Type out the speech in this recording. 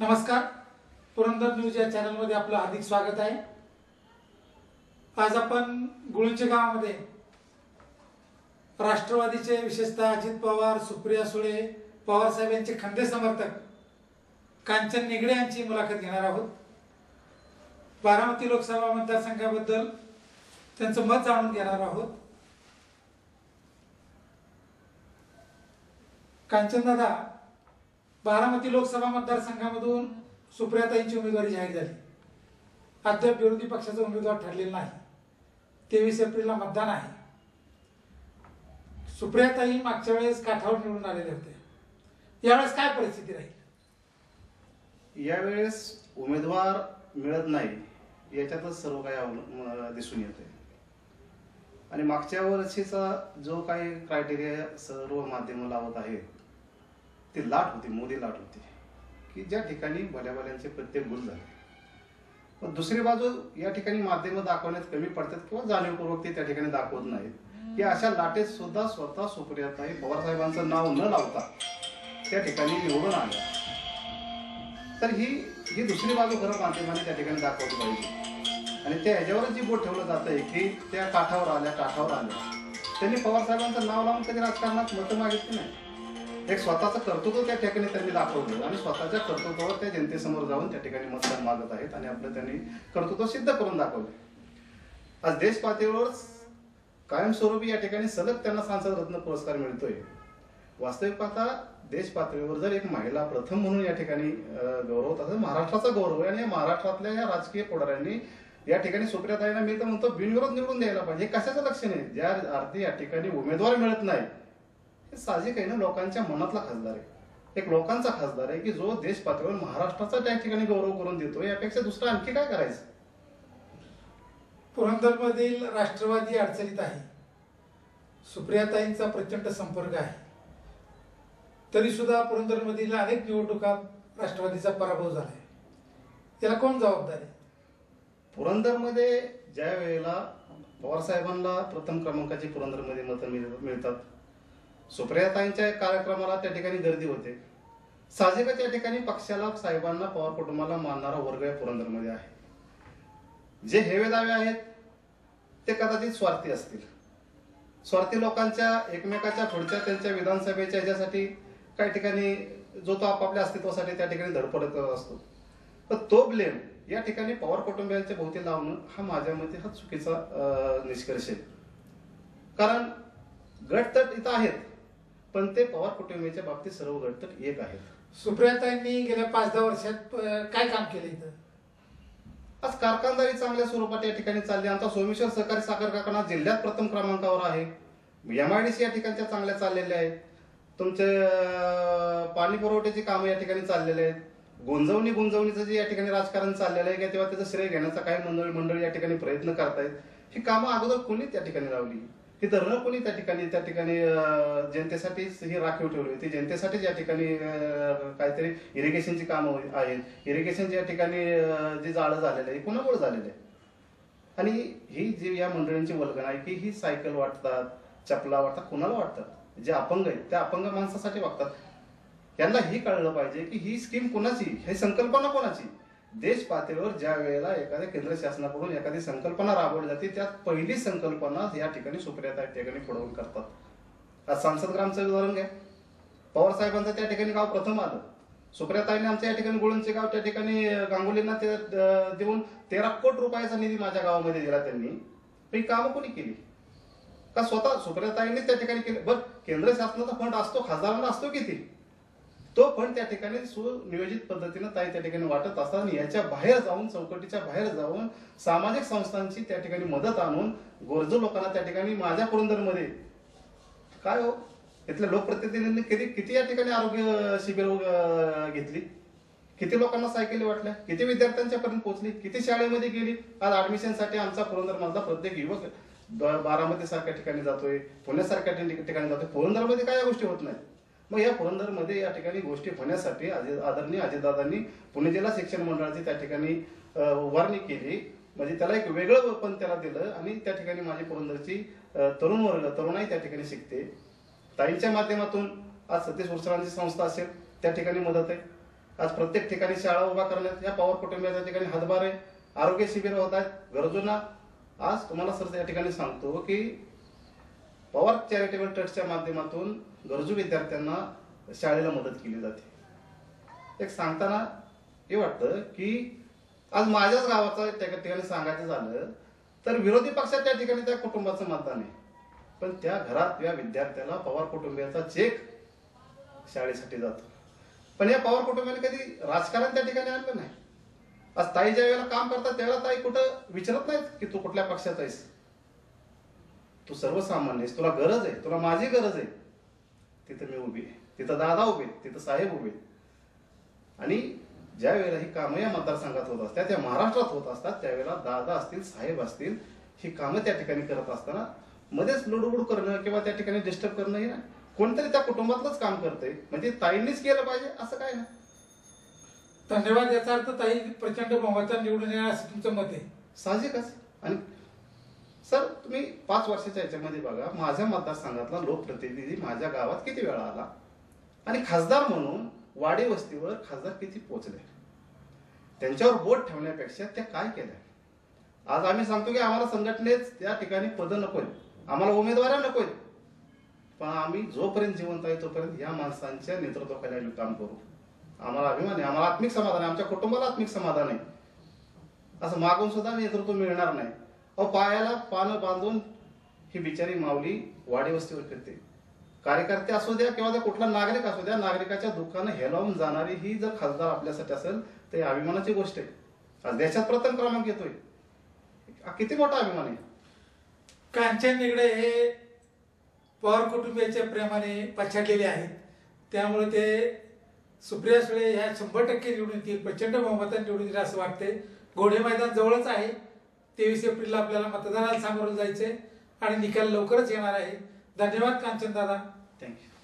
नमस्कार. पुरंदर न्यूज या चॅनलमध्ये आपलं हार्दिक स्वागत आहे. आज आपण गुळूंचे गावामध्ये राष्ट्रवादीचे विशेषतः अजित पवार सुप्रिया सुळे पवारसाहेब यांचे खंदे समर्थक कांचन निगडे यांची मुलाखत घेणार आहोत. बारामती लोकसभा मतदारसंघाबद्दल त्यांचं मत जाणून घेणार आहोत. कांचन दादा बारामती लोकसभा मतदारसंघामधून सुप्रियाताईंची उमेदवारी जाहीर झाली. अद्याप विरोधी पक्षाचा उमेदवार ठरलेला नाही. तेवीस एप्रिलला मतदान आहे. सुप्रियाताई मागच्या वेळेस काठावर निवडून आलेले होते. यावेळेस काय परिस्थिती राहील? यावेळेस उमेदवार मिळत नाही. याच्यातच सर्व काही दिसून येत आहे आणि मागच्या वर्षीचा जो काही क्रायटेरिया सर्व माध्यम लावत आहेत ती लाट होती मोदी लाट होती. की ज्या ठिकाणी भल्याभल्यांचे प्रत्येक गुल झाले. पण दुसरी बाजू या ठिकाणी माध्यमं दाखवण्यात कमी पडतात किंवा जाणीवपूर्वक ते त्या ठिकाणी दाखवत नाहीत. की अशा लाटेत सुद्धा स्वतः सुप्रियाताई पवार साहेबांचं नाव न लावता त्या ठिकाणी निवडून आल्या. तर ही ही दुसरी बाजू खरं माध्यमाने त्या ठिकाणी दाखवली पाहिजे. आणि त्या ह्याच्यावरच जी बोट ठेवलं जात आहे की त्या काठावर आल्या काठावर आल्या. त्यांनी पवार साहेबांचं नाव लावून कधी राजकारणात मतं मागितली नाही एक स्वतःचं कर्तृत्व त्या ठिकाणी त्यांनी दाखवलं आणि स्वतःच्या कर्तृत्वावर त्या जनतेसमोर जाऊन त्या ठिकाणी मतदान मागत आहेत आणि आपलं त्यांनी कर्तृत्व सिद्ध करून दाखवलं. आज देश पातळीवर कायमस्वरूपी या ठिकाणी सलग त्यांना सांसद रत्न पुरस्कार मिळतोय. वास्तविक पाहता देश पातळीवर जर एक महिला प्रथम म्हणून या ठिकाणी गौरव होत महाराष्ट्राचा गौरव आहे आणि या महाराष्ट्रातल्या या राजकीय पुढाऱ्यांनी या ठिकाणी सुप्रियाताईंना मी तर म्हणतो बिनविरोध निवडून द्यायला पाहिजे. हे कशाचं लक्षण आहे? ज्या अर्थी या ठिकाणी उमेदवार मिळत नाही हे साहजिक आहे ना लोकांच्या मनातला खासदार आहे. एक लोकांचा खासदार आहे की जो देश पातळीवर महाराष्ट्राचा त्या ठिकाणी गौरव करून देतो यापेक्षा दुसरं आणखी काय करायचं? पुरंदरमधील राष्ट्रवादी अडचणीत आहे. सुप्रियाताईंचा प्रचंड संपर्क आहे. तरी सुद्धा पुरंदरमधील अनेक निवडणुकात राष्ट्रवादीचा पराभव झाला आहे त्याला कोण जबाबदार आहे? पुरंदरमध्ये ज्या वेळेला पवार साहेबांना प्रथम क्रमांकाची पुरंदरमध्ये मतं मिळ- मिळतात सुप्रियाताईंच्या कार्यक्रमाला त्या ठिकाणी गर्दी होते. साहजिकच या ठिकाणी पक्षाला साहेबांना पवार कुटुंबाला मानणारा वर्ग या पुरंदरमध्ये आहे. जे हेवे दावे आहेत ते कदाचित स्वार्थी असतील. स्वार्थी लोकांच्या एकमेकाच्या पुढच्या त्यांच्या विधानसभेच्या ह्याच्यासाठी काही ठिकाणी जो तो आपापल्या अस्तित्वासाठी त्या ठिकाणी धडपडत करत असतो. तर तो ब्लेम या ठिकाणी पवार कुटुंबियांच्या भोवती लावणं हा माझ्या मते हा चुकीचा निष्कर्ष आहे. कारण गटतट इथं आहेत. पण ते पवार कुटुंबियांच्या बाबतीत सर्व गटतट एक आहेत सुप्रियाताईंनी गेल्या पाच दहा वर्षात काय काम केलं इथं? आज कारखानदारी चांगल्या स्वरूपात या ठिकाणी चालली आमचा सोमेश्वर सहकारी साखर कारखाना जिल्ह्यात प्रथम क्रमांकावर आहे. एमआयडीसी या ठिकाणच्या चांगल्या चाललेल्या आहेत. तुमचे पाणी पुरवठ्याची कामं या ठिकाणी चाललेले आहेत. गुंजवणी गुंजवणीचं जे या ठिकाणी राजकारण चाललेलं आहे किंवा तेव्हा त्याचं श्रेय घेण्याचा काही मंडळी मंडळी या ठिकाणी प्रयत्न करतायत ही कामं अगोदर कोणी त्या ठिकाणी लावली? ही धरणं कोणी त्या ठिकाणी त्या ठिकाणी जनतेसाठीच ही राखीव ठेवली होती जनतेसाठीच या ठिकाणी काहीतरी इरिगेशनची कामं होई- आहेत. इरिगेशनच्या ज्या ठिकाणी जे जाळं झालेलं आहे कोणामुळे झालेलं आहे? आणि ही जी या मंडळींची वल्गण आहे की ही सायकल वाटतात चपला वाटतात कुणाला वाटतात जे अपंग आहेत त्या अपंग माणसासाठी वागतात. यांना ही कळलं पाहिजे की ही स्कीम कोणाची? ही संकल्पना कोणाची? देश पातळीवर ज्या वेळेला एखाद्या केंद्र शासनाकडून एखादी संकल्पना राबवली जाते त्यात पहिली संकल्पना या ठिकाणी सुप्रियाता त्या ठिकाणी पुढवून करतात. आज सांसद ग्रामचं उदाहरण घ्या. पवार साहेबांचं त्या ठिकाणी गाव प्रथम आलं. सुप्रियाताईने आमच्या या ठिकाणी गुळूंचे गाव त्या ठिकाणी गांगुलींना ते देऊन तेरा कोट रुपयाचा निधी माझ्या गावामध्ये दिला त्यांनी. पण ही कामं कोणी केली? का स्वतः सुप्रियाताईंनी त्या ठिकाणी केले? बघ केंद्र शासनाचा फंड असतो खासदारांना असतो किती? तो फंड त्या ठिकाणी सुनियोजित पद्धतीनं ताई त्या ठिकाणी वाटत असतात आणि याच्या बाहेर जाऊन चौकटीच्या बाहेर जाऊन सामाजिक संस्थांची त्या ठिकाणी मदत आणून गरजू लोकांना त्या ठिकाणी माझ्या पुरंदरमध्ये काय हो? इथल्या लोकप्रतिनिधींनी किती किती या ठिकाणी आरोग्य शिबिर घेतली? किती लोकांना सायकली वाटल्या? किती विद्यार्थ्यांच्या पर्यंत पोहोचली? किती शाळेमध्ये गेली? आज ऍडमिशनसाठी आमचा पुरंदर मधला प्रत्येक युवक बारामती सारख्या ठिकाणी जातोय पुण्यासारख्या ठिकाणी जातोय. पुरंदरमध्ये काय या गोष्टी होत नाही मग या पुरंदरमध्ये या ठिकाणी गोष्टी होण्यासाठी आदरणीय अजितदादांनी पुणे जिल्हा शिक्षण मंडळाची त्या ठिकाणी उभारणी केली. म्हणजे त्याला एक वेगळं पण त्याला दिलं आणि त्या ठिकाणी माझी पुरंदरची तरुण वर्ग तरुणाई त्या ठिकाणी शिकते. ताईंच्या माध्यमातून आज सतीश उरसरांची संस्था असेल त्या ठिकाणी मदत आहे. आज प्रत्येक ठिकाणी शाळा उभा करण्यात या पवार कुटुंबियाच्या ठिकाणी हातभार आहे. आरोग्य शिबिर होत आहेत. गरजूंना आज तुम्हाला सर या ठिकाणी सांगतो की पवार चॅरिटेबल ट्रस्टच्या माध्यमातून गरजू विद्यार्थ्यांना शाळेला मदत केली जाते. एक सांगताना हे वाटतं की आज माझ्याच गावाचं त्या ठिकाणी सांगायचं झालं तर विरोधी पक्षात त्या ठिकाणी त्या कुटुंबाचं मतदान आहे. पण त्या घरात या विद्यार्थ्याला पवार कुटुंबियाचा चेक शाळेसाठी जातो. पण या पवार कुटुंबाने कधी राजकारण त्या ठिकाणी आणलं नाही. आज ताई ज्या वेळेला काम करतात त्यावेळेला ताई कुठं विचारत नाहीत की तू कुठल्या पक्षात आहेस? तू सर्वसामान्य आहेस तुला गरज आहे तुला माझी गरज आहे. तिथं मी उभी आहे तिथं दादा उभे तिथं साहेब उभे. आणि ज्या वेळेला ही कामं या मतदारसंघात होत असतात त्या महाराष्ट्रात होत असतात त्यावेळेला दादा असतील साहेब असतील ही कामं त्या ठिकाणी करत असताना मध्येच लुडबुड करणं किंवा त्या ठिकाणी डिस्टर्ब करणं हे ना कोणतरी त्या कुटुंबातलंच काम करतंय. म्हणजे ताईंनीच केलं पाहिजे असं काय ना? धन्यवाद याचा अर्थ ताई प्रचंड बहुमतात निवडून येणार असं तुमचं मत आहे. साहजिकच. आणि सर तुम्ही पाच वर्षाच्या याच्यामध्ये बघा माझ्या मतदारसंघातला लोकप्रतिनिधी माझ्या गावात किती वेळा आला? आणि खासदार म्हणून वाडीवस्तीवर खासदार किती पोचले? त्यांच्यावर बोट ठेवण्यापेक्षा त्या काय केल्या? आज आम्ही सांगतो की आम्हाला संघटनेच त्या ठिकाणी पदं नकोय. आम्हाला उमेदवार नकोय. पण आम्ही जोपर्यंत जिवंत आहे तोपर्यंत या माणसांच्या नेतृत्वाखाली आम्ही काम करू. आम्हाला अभिमान आहे आम्हाला आत्मिक समाधान आहे आमच्या कुटुंबाला आत्मिक समाधान आहे. असं मागून सुद्धा नेतृत्व मिळणार नाही. अहो पायाला पानं बांधून ही बिचारी माऊली वाडीवस्तीवर फिरते. कार्यकर्ते असू द्या किंवा त्या कुठला नागरिक असू द्या नागरिकाच्या दुःखानं हेलावून जाणारी ही जर खासदार आपल्यासाठी असेल तर ही अभिमानाची गोष्ट आहे. आज देशात प्रथम क्रमांक येतोय. किती मोठा अभिमान आहे? कांचन निगडे हे पवार कुटुंबियाच्या प्रेमाने पछाडलेले आहेत. त्यामुळे ते सुप्रिया सुळे ह्या शंभर टक्के निवडून येतील प्रचंड बहुमतात निवडून येतील असं वाटते घोडे मैदान जवळच आहे. तेवीस एप्रिलला आपल्याला मतदानाला सामोरं जायचंय. आणि निकाल लवकरच येणार आहे. धन्यवाद कांचन दादा थँक्यू